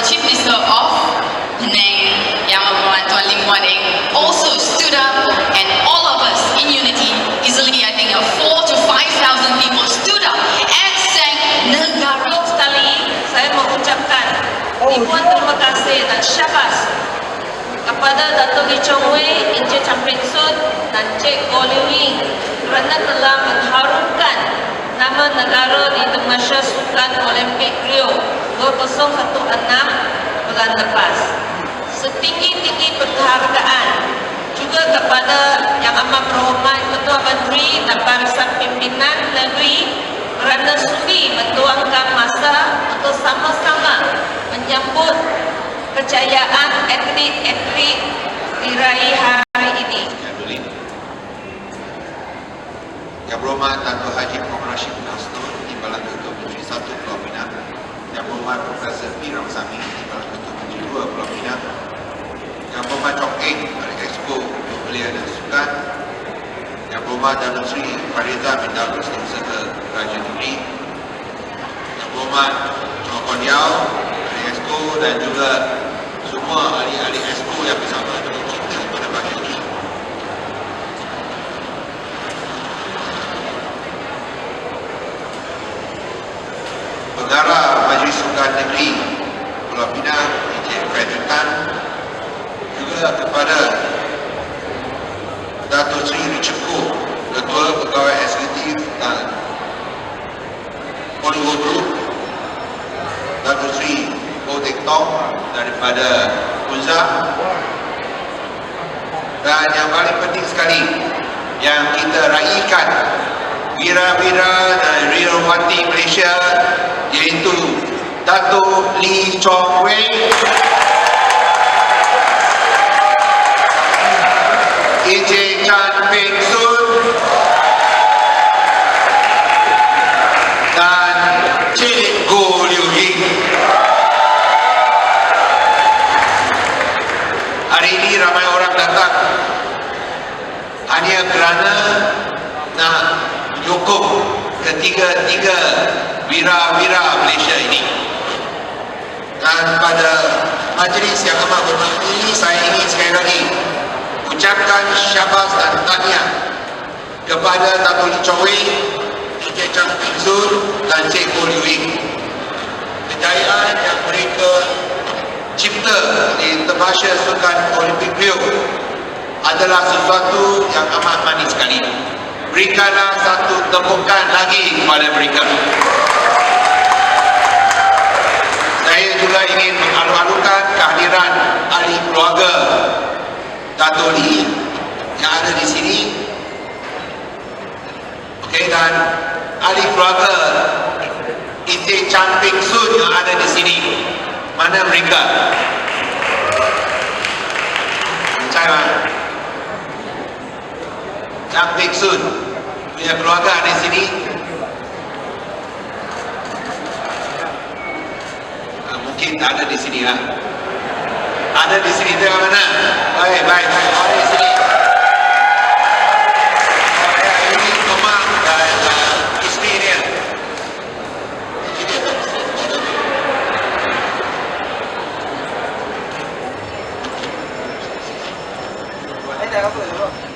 the Honorable Chief Minister of Penang, Yang Agung Tuan Lim Guan Eng, also stood up and all of us in unity, easily I think uh, four to five thousand people stood up and sang Negara. Sekali saya mengucapkan ribuan terima kasih dan syabas kepada Dato' Lee Chong Wei, Encik Chang Ping Sun dan Cik Goh Liu Ying kerana telah mengharumkan nama negara di Temasya Sukan Olimpik Rio 2016 bulan lepas. Setinggi-tinggi penghargaan juga kepada Yang Amat Berhormat Ketua Menteri dan Barisan Pimpinan Negeri kerana sudi meluangkan masa untuk sama-sama menyambut kejayaan atlet-atlet diraih hari ini. Yang Berhormat Dato' Haji Muhammad Rashid bin Hasnul, Timbalan Ketua Menteri Satu Pulau Pinang. Yang Berhormat Profesor P. Ramsami, Timbalan Ketua Menteri Dua Pulau Pinang. Yang Berhormat Chong Eng dari Expo Belia dan Sukan. Yang Berhormat Datuk Seri Fariza bin Daud Presiden Serta Raja Negeri. Yang Berhormat Chong Kon Yao dari Expo dan juga semua ahli-ahli Expo yang bersama dengan kita pada pagi ini. Pengarah Majlis Sukan Negeri Pulau Pinang, Encik Frederick Tan juga kepada Dato' Sri Richard Koh, Ketua Pegawai Eksekutif dan Poliwo Group Dato' Sri Koh Tek Tong daripada Uzak dan yang paling penting sekali yang kita raikan wira-wira dan Rirowati Malaysia iaitu Dato' Lee Chong Wei. Encik Chan Peng Sun dan Cik Goh Liu Ying. Hari ini ramai orang datang. Hanya kerana nak menyokong ketiga-tiga wira-wira Malaysia ini. Dan pada majlis yang amat berhormat ini, saya ingin sekali lagi ucapkan syabas dan tahniah kepada Chong Wei, Encik Chang Sun dan Cik Goh Liu Ying. Kejayaan yang mereka cipta di Temasya Sukan Olimpik Rio adalah sesuatu yang amat manis sekali. Berikanlah satu tepukan lagi kepada mereka. Saya juga ingin mengalu-alukan kehadiran ahli keluarga Dato' Lee yang ada di sini. Okey dan ahli keluarga Chan Ping Sun yang ada di sini. Mana mereka? Mana? Chan Ping Sun punya keluarga di sini. Ah, mungkin tak ada di sini lah. Ada di sini yang mana? Baik, baik, baik. Ada di sini.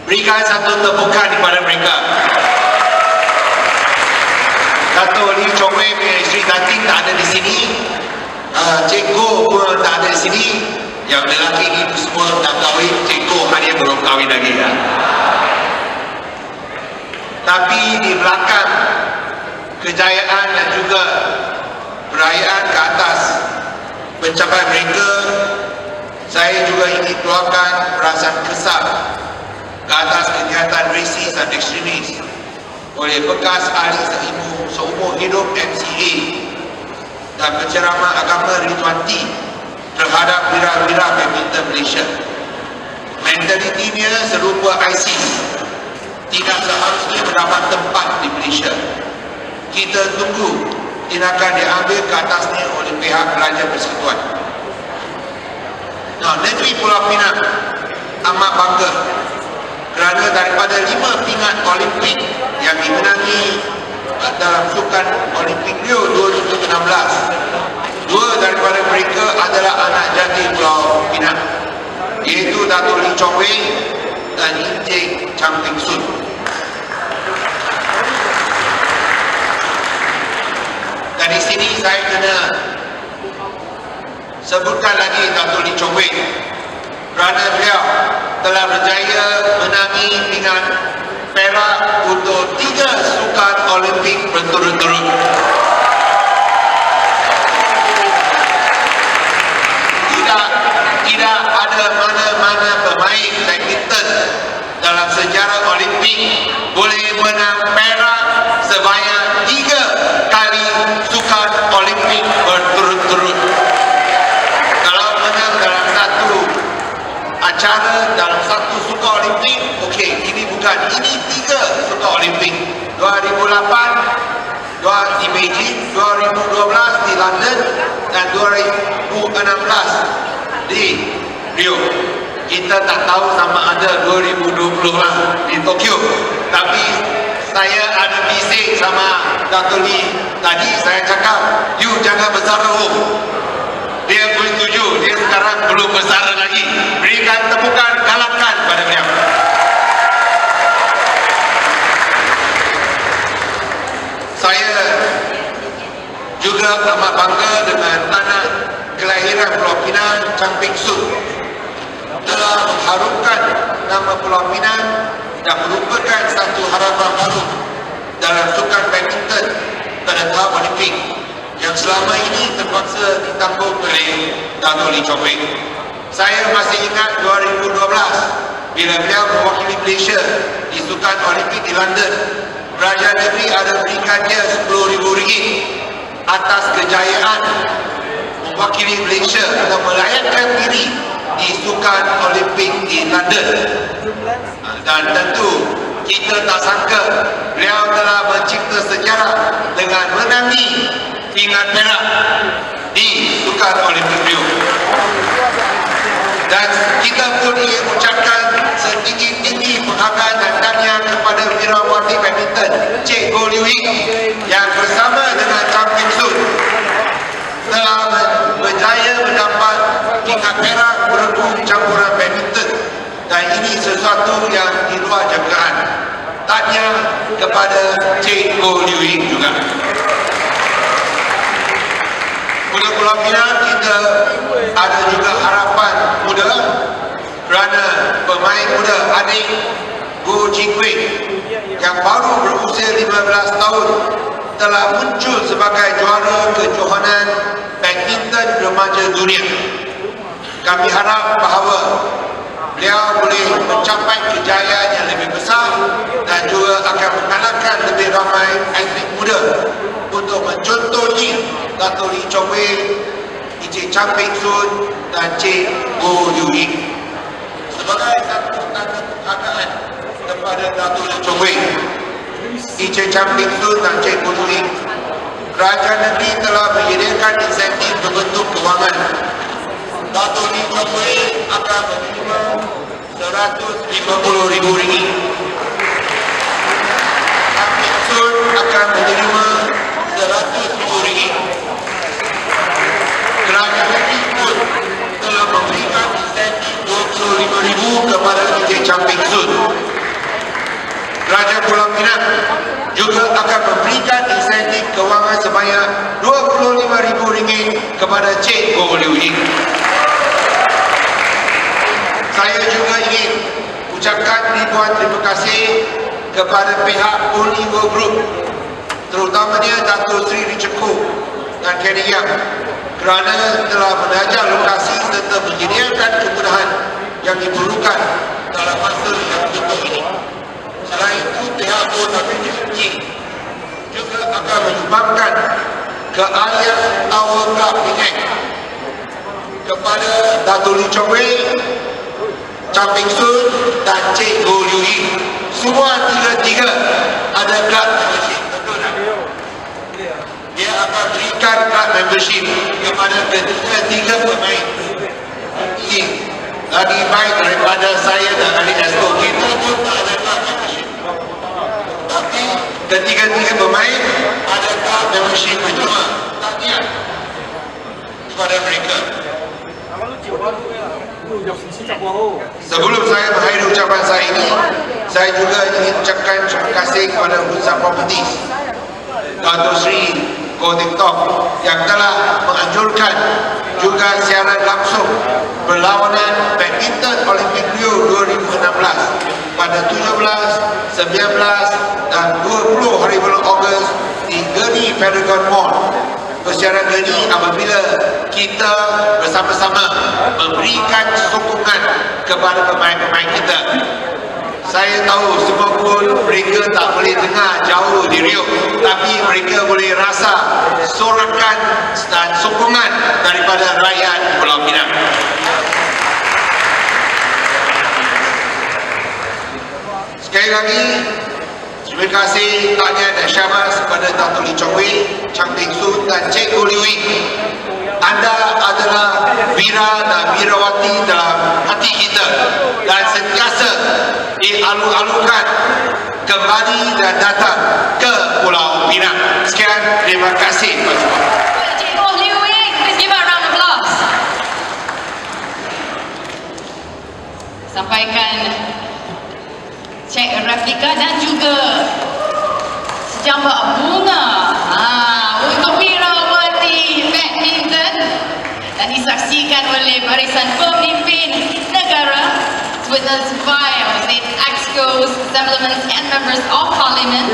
Berikan satu tepukan kepada mereka. Lee Chong Wei punya isteri Datin tak ada di sini. Uh, Cik Goh pun tak ada di sini. Yang lelaki ni semua dah kahwin. Cik Goh hanya belum kahwin lagi. Ya. Tapi di belakang kejayaan dan juga perayaan ke atas pencapaian mereka saya juga ingin keluarkan perasaan kesal ke atas kegiatan resis dan ekstremis oleh bekas ahli seumur, seumur hidup MCA dan penceramah agama Ridwan T terhadap wira-wira badminton Malaysia. Mentalitinya serupa ISIS tidak seharusnya mendapat tempat di Malaysia. Kita tunggu tindakan diambil ke atasnya oleh pihak Kerajaan Persekutuan. Nah, negeri Pulau Pinang amat bangga kerana daripada lima pingat Olimpik yang dimenangi dalam sukan Olimpik Rio 2016 dua daripada mereka adalah anak jati Pulau Pinang iaitu Dato' Lee Chong Wei dan Encik Chang Ping Sun dan di sini saya kena sebutkan lagi Dato' Lee Chong Wei kerana beliau telah berjaya menangi pingat perak untuk tiga sukan Olimpik berturut-turut. Tidak tidak ada mana-mana pemain badminton dalam sejarah Olimpik boleh menang perak sebanyak tiga kali sukan Olimpik berturut-turut. Kalau menang dalam satu acara dalam satu suka Olimpik, okey, ini bukan. Ini tiga suka Olimpik. 2008 dua di Beijing, 2012 di London dan 2016 di Rio. Kita tak tahu sama ada 2020 lah di Tokyo. Tapi saya ada bisik sama Dato' Lee tadi saya cakap, you jangan besar home. Dia pun setuju. Dia sekarang belum besar lagi. Berikan tepukan galakkan pada beliau. Saya juga amat bangga dengan anak kelahiran Pulau Pinang, Chang Ping Sun. Telah mengharumkan nama Pulau Pinang dan merupakan satu harapan baru dalam sukan badminton pada tahap Olimpik yang selama ini terpaksa ditanggung oleh Dato' Lee Wei. Saya masih ingat 2012 bila beliau mewakili Malaysia di Sukan Olimpik di London. Kerajaan negeri ada berikan dia RM10,000 atas kejayaan mewakili Malaysia atau melayakkan diri di Sukan Olimpik di London. Dan tentu kita tak sangka beliau telah mencipta sejarah dengan menangi pingat perak di Sukan Olimpik Rio. Dan kita pun ingin ucapkan setinggi-tinggi penghargaan dan tahniah kepada Wirawati Badminton Cik Goh Liu Ying yang bersama dengan Chang Ping Sun telah berjaya mendapat tingkat perak beregu campuran badminton dan ini sesuatu yang di luar jangkaan. Tahniah kepada Cik Goh Liu Ying juga. Muda Pulau Pinang kita ada juga harapan muda kerana pemain muda adik Jing Wei yang baru berusia 15 tahun telah muncul sebagai juara kejohanan badminton remaja dunia. Kami harap bahawa beliau boleh mencapai kejayaan yang lebih besar dan juga akan mengalahkan lebih ramai atlet muda untuk mencontohi Dato' Lee Chong Wei, Encik Chang Ping Sun dan Cik Go Liu Ying. Sebagai satu tanda penghargaan kepada Dato' Lee Chong Wei, Encik Chang Ping Sun dan Cik Go Liu Ying, kerajaan negeri telah menyediakan insentif berbentuk kewangan Dato' Lee Chong Wei akan menerima RM150,000. Kang Ping Sun akan menerima RM100,000. Kerajaan negeri pun telah memberikan insentif RM25,000 kepada Encik Chang Ping Sun. Kerajaan Pulau Pinang juga akan memberikan insentif kewangan sebanyak RM25,000 kepada Cik Goh Liu. Saya juga ingin ucapkan ribuan terima kasih kepada pihak Uniwo Group terutamanya Dato' Sri Richard Koo dan Kenny Yang kerana telah menajak lokasi serta menyediakan kemudahan yang diperlukan dalam masa yang tutup ini. Selain itu, pihak OWG juga akan menyumbangkan keahlian Tower Club Penang kepada Dato' Lee Chong Wei, Ping Sun dan Cik Goh Liu Ying. Semua tiga-tiga ada club membership. Dia akan berikan club membership kepada ketiga-tiga pemain. Ini lagi baik daripada saya dan Ali Esko. Kita pun tak ada club membership. Tapi ketiga-tiga pemain ada club membership percuma. Tahniah kepada mereka. Sebelum saya mengakhiri ucapan saya ini, saya juga ingin ucapkan terima kasih kepada Bursa Properties Dato' Sri Kodiktok yang telah menganjurkan juga siaran langsung berlawanan badminton Olimpik Rio 2016 pada 17, 19 dan 20 hari bulan Ogos di Geni Paragon Mall Persiaran geni apabila kita bersama-sama memberikan sokongan kepada pemain-pemain kita. Saya tahu semua pun mereka tak boleh dengar jauh di Rio tapi mereka boleh rasa sorakan dan sokongan daripada rakyat Pulau Pinang. Sekali lagi, terima kasih tahniah dan syabas kepada Dato' Lee Chong Wei, Chang Ping Sun dan Cik Go Liu Wing. Anda adalah wira dan wirawati dalam hati kita dan sentiasa dialu-alukan kembali dan datang ke Pulau Pinang. Sekian, terima kasih kepada semua. Encik Goh Liu Ying, please give her a round of applause. Sampaikan cek replika dan juga sejambak bunga ha, untuk Wirawati Badminton dan disaksikan oleh barisan pemimpin negara witness by our state excos, assemblements and members of parliament.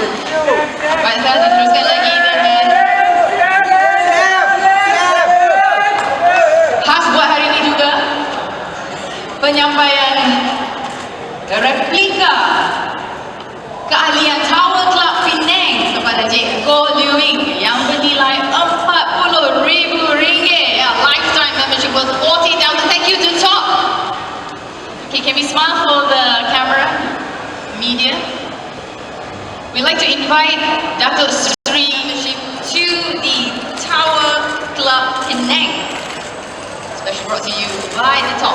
To invite Dato' Sri to the Tower Club in Penang special brought to you by the top.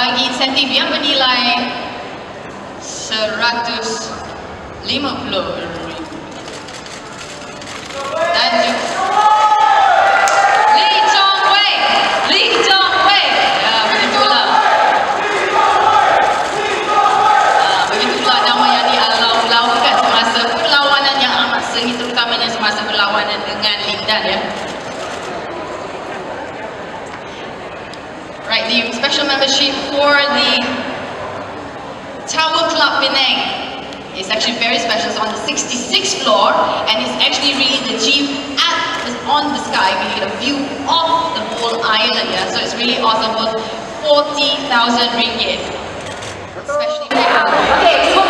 bagi insentif yang bernilai 150 floor and it's actually really the chief at is on the sky. We get a view of the whole island. here, so it's really awesome for 40,000 ringgit. Especially okay,